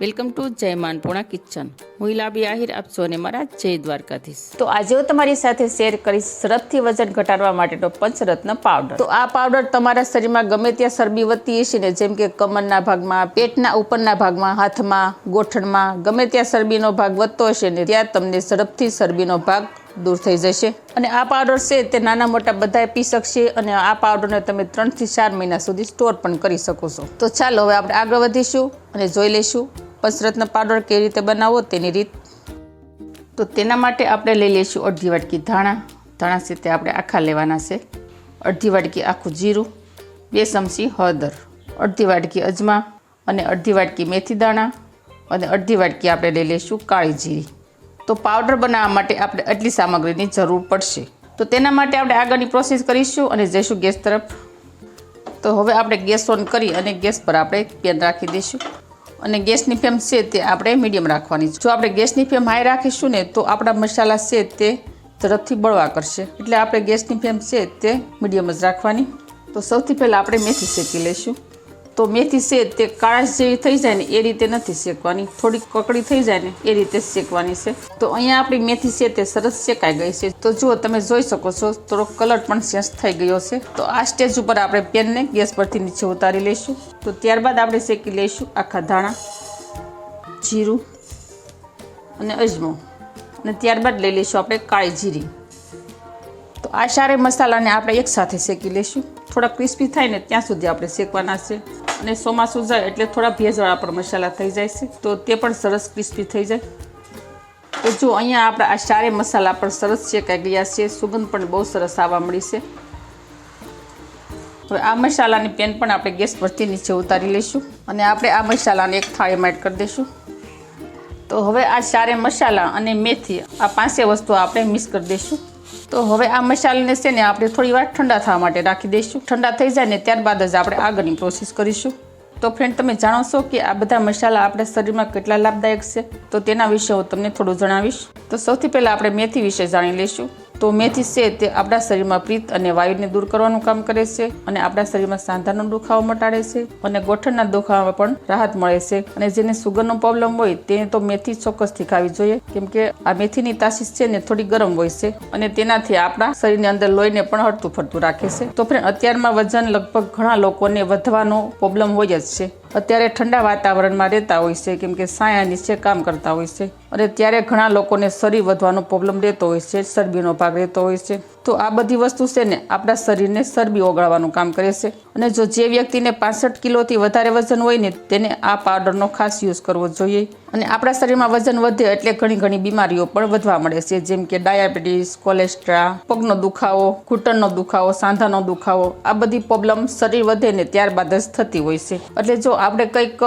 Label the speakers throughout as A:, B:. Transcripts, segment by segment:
A: Welcome to જય માનપુણા kitchen. હું ઇલાબી આહિર, આપ સૌને મારા જય દ્વારકાધીશ.
B: તો આજે હું તમારી સાથે શેર કરીશ ઝડપથી વજન ઘટાડવા માટેનો પંચરત્ન પાવડર. તો આ પાવડર તમારા શરીરમાં ગમે ત્યાં ચરબી વધતી હશે ને, જેમ કે કમરના ભાગમાં, પેટના ઉપરના ભાગમાં, હાથમાં, ગોઠણમાં, ગમે ત્યાં ચરબીનો ભાગ વધતો હશે ને, ત્યાં તમને ઝડપથી ચરબીનો ભાગ દૂર થઈ જશે. અને આ પાવડર છે તે નાના મોટા બધાએ પી શકશે અને આ પાવડરને તમે ત્રણથી ચાર મહિના સુધી સ્ટોર પણ કરી શકો છો. તો ચાલો હવે આપણે આગળ વધીશું અને જોઈ લઈશું. પંચરત્ન પાવડર કેવી રીતે બનાવવો તેની રીત. તો તેના માટે આપણે લઈ લઈશું અડધી વાટકી ધાણા. ધાણા છે આપણે આખા લેવાના છે. અડધી વાટકી આખું જીરું, બે ચમચી હળદર, અડધી વાટકી અજમા અને અડધી વાટકી મેથી દાણા અને અડધી વાટકી આપણે લઈ લઈશું કાળી જીરી. તો પાવડર બનાવવા માટે આપણે આટલી સામગ્રીની જરૂર પડશે. તો તેના માટે આપણે આગળની પ્રોસેસ કરીશું અને જઈશું ગેસ તરફ. તો હવે આપણે ગેસ ઓન કરી અને ગેસ પર આપણે પેન રાખી દઈશું. અને ગેસની ફ્લેમ છે તે આપણે મીડિયમ રાખવાની છે. જો આપણે ગેસની ફ્લેમ હાઈ રાખીશું ને, તો આપણા મસાલા છે તે ઝડપથી બળવા કરશે. એટલે આપણે ગેસની ફ્લેમ છે તે મીડિયમ જ રાખવાની. તો સૌથી પહેલાં આપણે મેથી શેકી લઈશું. તો મેથી છે તે કાળાશ જેવી થઈ જાય ને એ રીતે નથી શેકવાની. થોડીક કકડી થઈ જાય ને એ રીતે શેકવાની છે. તો અહીંયા આપણી મેથી છે તે સરસ શેકાઈ ગઈ છે. તો જુઓ, તમે જોઈ શકો છો, થોડો કલર પણ ચેન્જ થઈ ગયો છે. તો આ સ્ટેજ ઉપર આપણે પેનને ગેસ પરથી નીચે ઉતારી લઈશું. તો ત્યારબાદ આપણે શેકી લઈશું આખા ધાણા, જીરું અને અજમો. અને ત્યારબાદ લઈ લઈશું આપણે કાળી જીરી. તો આ સારે મસાલાને આપણે એકસાથે શેકી લઈશું. થોડા ક્રિસ્પી થાય ને ત્યાં સુધી આપણે શેકવાના છે. અને ચોમાસું જાય એટલે થોડા ભેજવાળા પણ મસાલા થઈ જાય છે. તો તે પણ સરસ ક્રિસ્પી થઈ જાય. તો જો અહીંયા આપણા આ ચારે મસાલા પણ સરસ શેકાઈ ગયા છે. સુગંધ પણ બહુ સરસ આવવા મળી છે. હવે આ મસાલાની પેન પણ આપણે ગેસ પરથી નીચે ઉતારી લઈશું અને આપણે આ મસાલાને એક થાળીમાં એડ કરી દઈશું. તો હવે આ સારે મસાલા અને મેથી આ પાંચે વસ્તુ આપણે મિક્સ કરી દઈશું. તો હવે આ મસાલાને છે ને આપણે થોડી વાર ઠંડા થવા માટે રાખી દઈશું. ઠંડા થઈ જાય ને ત્યારબાદ જ આપણે આગળની પ્રોસેસ કરીશું. તો ફ્રેન્ડ તમે જાણો છો કે આ બધા મસાલા આપણા શરીરમાં કેટલા લાભદાયક છે? તો તેના વિશે હું તમને થોડું જણાવીશ. તો સૌથી પહેલાં આપણે મેથી વિશે જાણી લઈશું. તો મેથી છે તે આપણા શરીરમાં પિત્ત અને વાયુને દૂર કરવાનું કામ કરે છે અને આપણા શરીરમાં સાંધાનો દુખાવો મટાડે છે અને ગોઠણના દુખાવામાં પણ રાહત મળે છે. અને જેને સુગરનો પ્રોબ્લેમ હોય તેને તો મેથી ચોક્કસથી ખાવી જોઈએ. કેમ કે આ મેથીની તાસીસ છે ને થોડી ગરમ હોય છે અને તેનાથી આપણા શરીરની અંદર લોહીને પણ હરતું ફરતું રાખે છે. તો ફ્રેન્ડ અત્યારમાં વજન લગભગ ઘણા લોકોને વધવાનો પ્રોબ્લેમ હોય જ છે. અત્યારે ઠંડા વાતાવરણમાં રહેતા હોય છે, કેમ કે સાયા નીચે કામ કરતા હોય છે. અને ત્યારે ઘણા લોકોને શરીર વધવાનો પ્રોબ્લેમ રહેતો હોય છે ચરબીનો ભાગ રહેતો હોય છે. તો આ બધી વસ્તુ છે ને આપણા શરીરને ચરબી ઓગાળવાનું કામ કરે છે. અને જો જે વ્યક્તિને પાસઠ કિલોથી વધારે વજન હોય ને તેને આ પાવડરનો ખાસ યુઝ કરવો જોઈએ. અને આપણા શરીરમાં વજન વધે એટલે ઘણી ઘણી બીમારીઓ પણ વધવા મળે છે, જેમ કે ડાયાબિટીસ કોલેસ્ટ્રા પગનો દુખાવો, ઘૂંટણનો દુખાવો, સાંધાનો દુખાવો, આ બધી પ્રોબ્લેમ શરીર વધે ને ત્યારબાદ જ થતી હોય છે. એટલે જો આપણે કંઈક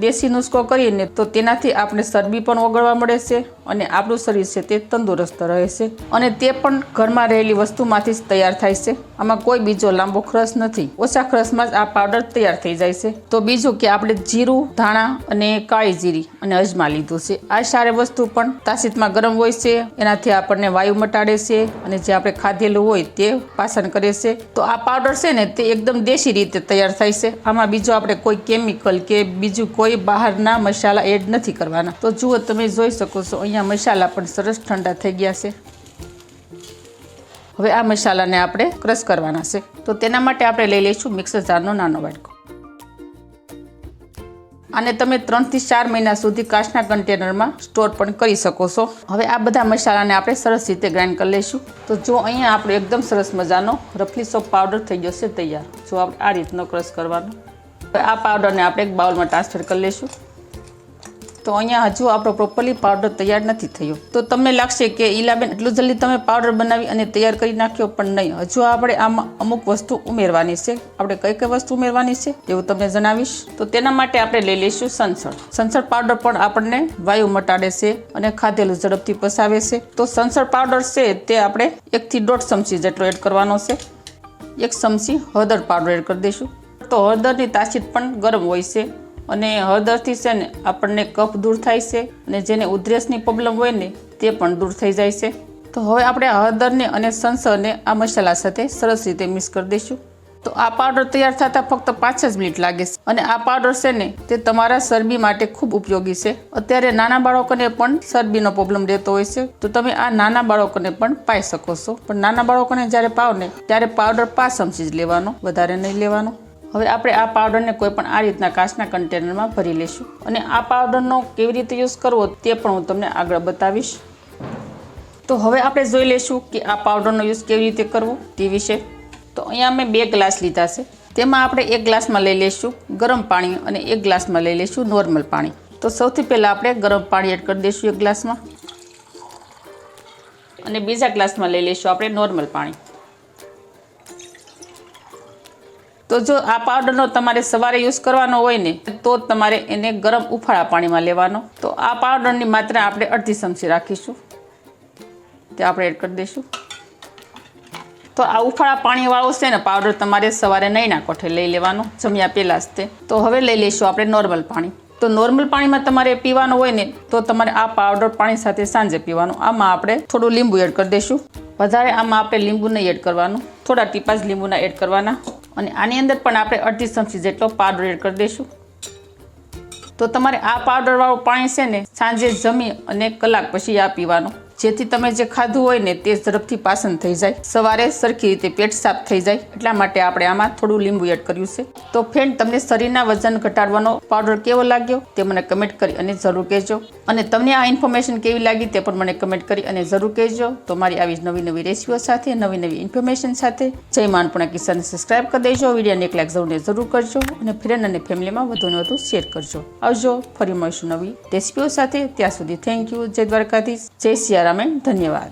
B: દેશી નુસ્ખો કરીએ ને તો તેનાથી આપણે ચરબી પણ ઓગળવા મળે છે. અને આપણું શરીર છે તે તંદુરસ્ત રહે છે અને તે પણ ઘરમાં રહેલી વસ્તુમાંથી જ તૈયાર થાય છે. આમાં કોઈ બીજો લાંબો ખર્ચ નથી. ઓછા ખર્ચમાં જ આ પાવડર તૈયાર થઈ જાય છે. તો બીજું કે આપણે જીરું, ધાણા અને કાળી જીરી અને અજમા લીધું છે. આ સારી વસ્તુ પણ તાસીતમાં ગરમ હોય છે, એનાથી આપણને વાયુ મટાડે છે અને જે આપણે ખાધેલું હોય તે પાચન કરે છે. તો આ પાવડર છે ને તે એકદમ દેશી રીતે તૈયાર થાય છે. આમાં બીજો આપણે કોઈ કેમિકલ કે બીજું કોઈ બહારના મસાલા એડ નથી કરવાના. તો જુઓ તમે જોઈ શકો છો અહીંયા મસાલા પણ સરસ ઠંડા થઈ ગયા છે. હવે આ મસાલાને આપણે ક્રશ કરવાના છે. તો તેના માટે આપણે લઈ લઈશું મિક્સર જારનો નાનો વાટકો. અને તમે ત્રણથી ચાર મહિના સુધી કાચના કન્ટેનરમાં સ્ટોર પણ કરી શકો છો. હવે આ બધા મસાલાને આપણે સરસ રીતે ગ્રાઇન્ડ કરી લઈશું. તો જો અહીંયા આપણે એકદમ સરસ મજાનો રફલી સોપ પાવડર થઈ જશે તૈયાર. જો આપણે આ રીતનો ક્રશ કરવાનો. આ પાવડરને આપણે એક બાઉલમાં ટ્રાન્સફર કરી લઈશું. તો અહીંયા હજુ આપણો પ્રોપરલી પાવડર તૈયાર નથી થયો. તો તમને લાગશે કે ઈલાબેન, એટલું જલ્દી તમે પાવડર બનાવી અને તૈયાર કરી નાખ્યો, પણ નહીં. હજુ આપણે આમાં અમુક વસ્તુ ઉમેરવાની છે. આપણે કઈ કઈ વસ્તુ ઉમેરવાની છે એવું તમને જણાવીશ. તો તેના માટે આપણે લઈ લઈશું સંસળ સંસળ પાવડર પણ આપણને વાયુ મટાડે છે અને ખાધેલું ઝડપથી પસાવે છે. તો સંસળ પાવડર છે તે આપણે એકથી દોઢ ચમચી જેટલો એડ કરવાનો છે. એક ચમચી હળદર પાવડર એડ કરી દઈશું. તો હળદરની તાસીર પણ ગરમ હોય છે. અને હળદરથી છે ને આપણને કફ દૂર થાય છે અને જેને ઉધરસની પ્રોબ્લેમ હોય ને તે પણ દૂર થઈ જાય છે. તો હવે આપણે હળદરને અને સંસરને આ મસાલા સાથે સરસ રીતે મિક્સ કરી દઈશું. તો આ પાવડર તૈયાર થતાં ફક્ત પાંચ જ મિનિટ લાગે છે. અને આ પાવડર છે ને તે તમારા શરબી માટે ખૂબ ઉપયોગી છે. અત્યારે નાના બાળકોને પણ શરબીનો પ્રોબ્લેમ રહેતો હોય છે. તો તમે આ નાના બાળકોને પણ પાઈ શકો છો. પણ નાના બાળકોને જ્યારે પાવને, ત્યારે પાવડર પાંચ ચમચી જ લેવાનો, વધારે નહીં લેવાનો. હવે આપણે આ પાવડરને કોઈ પણ આ રીતના કાચના કન્ટેનરમાં ભરી લઈશું અને આ પાવડરનો કેવી રીતે યુઝ કરવો તે પણ હું તમને આગળ બતાવીશ. તો હવે આપણે જોઈ લઈશું કે આ પાવડરનો યુઝ કેવી રીતે કરવો તે વિશે. તો અહીંયા મેં બે ગ્લાસ લીધા છે. તેમાં આપણે એક ગ્લાસમાં લઈ લઈશું ગરમ પાણી અને એક ગ્લાસમાં લઈ લઈશું નોર્મલ પાણી. તો સૌથી પહેલાં આપણે ગરમ પાણી એડ કરી દઈશું એક ગ્લાસમાં. અને બીજા ગ્લાસમાં લઈ લઈશું આપણે નોર્મલ પાણી. તો જો આ પાવડરનો તમારે સવારે યુઝ કરવાનો હોય ને, તો તમારે એને ગરમ ઉફાળા પાણીમાં લેવાનો. તો આ પાવડરની માત્રા આપણે અડધી ચમચી રાખીશું. તે આપણે એડ કરી દઈશું. તો આ ઉફાળા પાણીવાળો છે ને પાવડર તમારે સવારે નહીંના કોઠે લઈ લેવાનો, જમ્યા પહેલાં જ તે. તો હવે લઈ લઈશું આપણે નોર્મલ પાણી. તો નોર્મલ પાણીમાં તમારે પીવાનું હોય ને, તો તમારે આ પાવડર પાણી સાથે સાંજે પીવાનું. આમાં આપણે થોડું લીંબુ એડ કરી દઈશું. વધારે આમાં આપણે લીંબુ નહીં એડ કરવાનું. થોડા ટીપા જ લીંબુના એડ કરવાના. અને આની અંદર પણ આપણે અડધી ચમચી જેટલો પાવડર એડ કરી દઈશું. તો તમારે આ પાવડરવાળું પાણી છે ને સાંજે જમી અને કલાક પછી આ પીવાનું. જેથી તમે જે ખાધું હોય ને તે ઝડપથી પાચન થઈ જાય. સવારે સરખી રીતે પેટ સાફ થઈ જાય. એટલા માટે આપણે આમાં થોડું લીંબુ એડ કર્યું છે. તો ફ્રેન્ડ તમને શરીરના વજન ઘટાડવાનો પાવડર કેવો લાગ્યો તે મને કમેન્ટ કરી અને જરૂર કહેજો. અને તમને આ ઇન્ફોર્મેશન કેવી લાગી તે પણ મને કમેન્ટ કરી અને જરૂર કહેજો. તો મારી આવી જ નવી નવી રેસીપીઓ સાથે, નવી નવી ઇન્ફોર્મેશન સાથે જય માનપણા કિસાનને સબસ્ક્રાઇબ કરી દેજો, વિડીયોને એક લાખ જરૂરને જરૂર કરજો અને ફ્રેન્ડ અને ફેમિલીમાં વધુને વધુ શેર કરજો. આવજો, ફરી મળીશું નવી રેસીપીઓ સાથે. ત્યાં સુધી થેન્ક યુ જય દ્વારકાધીશ. જય સિયારામ. એન્ડ ધન્યવાદ